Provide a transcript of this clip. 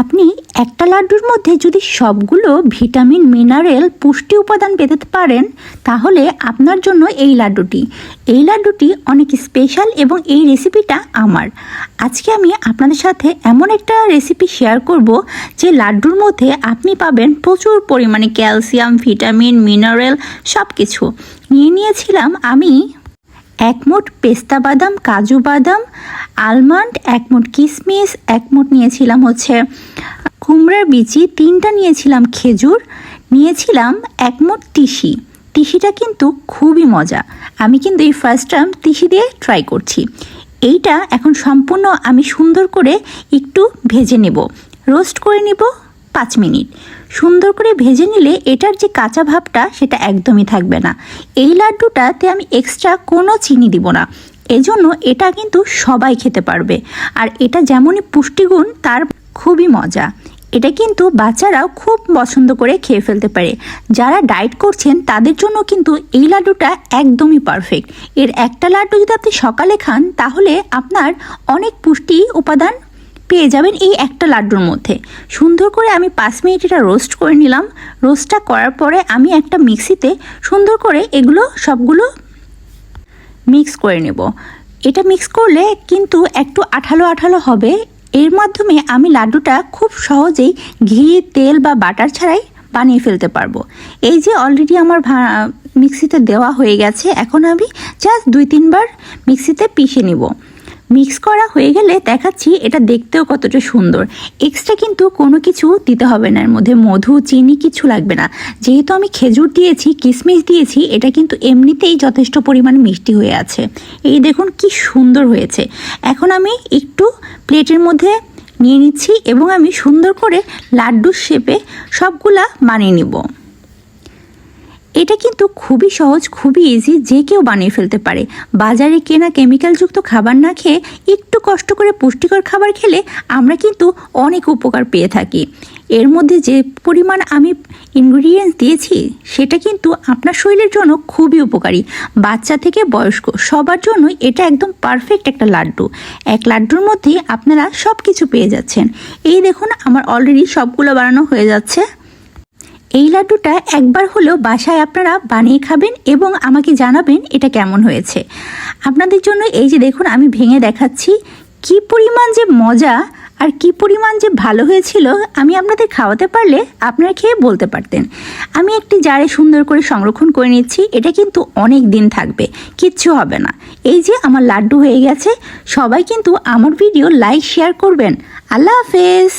আপনি একটা লাড্ডুর মধ্যে যদি সবগুলো ভিটামিন, মিনারেল, পুষ্টি উপাদান পেতে পারেন, তাহলে আপনার জন্য এই লাড্ডুটি। এই লাড্ডুটি অনেক স্পেশাল এবং এই রেসিপিটা আমার। আজকে আমি আপনাদের সাথে এমন একটা রেসিপি শেয়ার করব যে লাড্ডুর মধ্যে আপনি পাবেন প্রচুর পরিমাণে ক্যালসিয়াম ভিটামিন মিনারেল সব কিছু নিয়ে নিয়েছিলাম আমি এক মুঠ পেস্তা বাদাম, কাজু বাদাম আলমন্ড, এক মুঠ কিশমিশ এক মুঠ নিয়েছিলাম হচ্ছে, কুমড়ার বিচি, তিনটা নিয়েছিলাম খেজুর, নিয়েছিলাম এক মুঠ তিসি। তিসিটা কিন্তু খুবই মজা। আমি কিন্তু এই ফার্স্ট টাইম তিসি দিয়ে ট্রাই করছি। এইটা এখন সম্পূর্ণ আমি সুন্দর করে একটু ভেজে নেব। রোস্ট করে নেব পাঁচ মিনিট। সুন্দর করে ভেজে নিলে এটার যে কাঁচা ভাবটা সেটা একদমই থাকবে না। এই লাড্ডুটাতে আমি এক্সট্রা কোনো চিনি দিব না। এজন্য এটা কিন্তু সবাই খেতে পারবে। আর এটা যেমনই পুষ্টিগুণ, তার খুবই মজা। এটা কিন্তু বাচ্চারাও খুব পছন্দ করে খেয়ে ফেলতে পারে। যারা ডায়েট করছেন, তাদের জন্য কিন্তু এই লাড্ডুটা একদমই পারফেক্ট। এর একটা লাড্ডু যদি আপনি সকালে খান, তাহলে আপনার অনেক পুষ্টি উপাদান পেয়ে যাবেন এই একটা লাড্ডুর মধ্যে। সুন্দর করে আমি পাঁচ মিনিট এটা রোস্ট করে নিলাম। রোস্টটা করার পরে আমি একটা মিক্সিতে সুন্দর করে এগুলো সবগুলো মিক্স করে নেব। এটা মিক্স করলে কিন্তু একটু আঠালো আঠালো হবে। এর মাধ্যমে আমি লাড্ডুটা খুব সহজেই ঘি, তেল বা বাটার ছাড়াই বানিয়ে ফেলতে পারব। এই যে অলরেডি আমার মিক্সিতে দেওয়া হয়ে গেছে, এখন আমি জাস্ট দুই, তিনবার মিক্সিতে পিষে নিব। মিক্স করা হয়ে গেলে দেখাচ্ছি এটা দেখতেও কতটা সুন্দর। এক্সট্রা কিন্তু কোনো কিছু দিতে হবে না, এর মধ্যে মধু, চিনি কিছু লাগবে না। যেহেতু আমি খেজুর দিয়েছি, কিশমিশ দিয়েছি, এটা কিন্তু এমনিতেই যথেষ্ট পরিমাণ মিষ্টি হয়ে আছে। এই দেখুন কি সুন্দর হয়েছে। এখন আমি একটু প্লেটের মধ্যে নিয়ে নিচ্ছি এবং আমি সুন্দর করে লাড্ডুর শেপে সবগুলা বানিয়ে নিব। এটা কিন্তু খুবই সহজ, খুবই ইজি যে কেউ বানিয়ে ফেলতে পারে। বাজারে কেনা কেমিক্যালযুক্ত খাবার না খেয়ে একটু কষ্ট করে পুষ্টিকর খাবার খেলে আমরা কিন্তু অনেক উপকার পেয়ে থাকি। এর মধ্যে যে পরিমাণ আমি ইনগ্রিডিয়েন্টস দিয়েছি, সেটা কিন্তু আপনার শরীরের জন্য খুবই উপকারী। বাচ্চা থেকে বয়স্ক, সবার জন্যই এটা একদম পারফেক্ট একটা লাড্ডু। এক লাড্ডুর মধ্যেই আপনারা সব কিছু পেয়ে যাচ্ছেন। এই দেখুন, আমার অলরেডি সবগুলো বানানো হয়ে যাচ্ছে। এই লাড্ডুটা একবার হলেও বাসায় আপনারা বানিয়ে খাবেন এবং আমাকে জানাবেন এটা কেমন হয়েছে। আপনাদের জন্য এই যে দেখুন, আমি ভেঙে দেখাচ্ছি। কি পরিমাণ যে মজা আর কি পরিমাণ যে ভালো হয়েছিল, আমি আপনাদের খাওয়াতে পারলে আপনারা খেয়ে বলতে পারতেন। আমি একটি জারে সুন্দর করে সংরক্ষণ করে নিচ্ছি, এটা কিন্তু অনেক দিন থাকবে, কিচ্ছু হবে না। এই যে আমার লাড্ডু হয়ে গেছে, সবাই কিন্তু আমার ভিডিও লাইক, শেয়ার করবেন। আল্লাহ হাফেজ।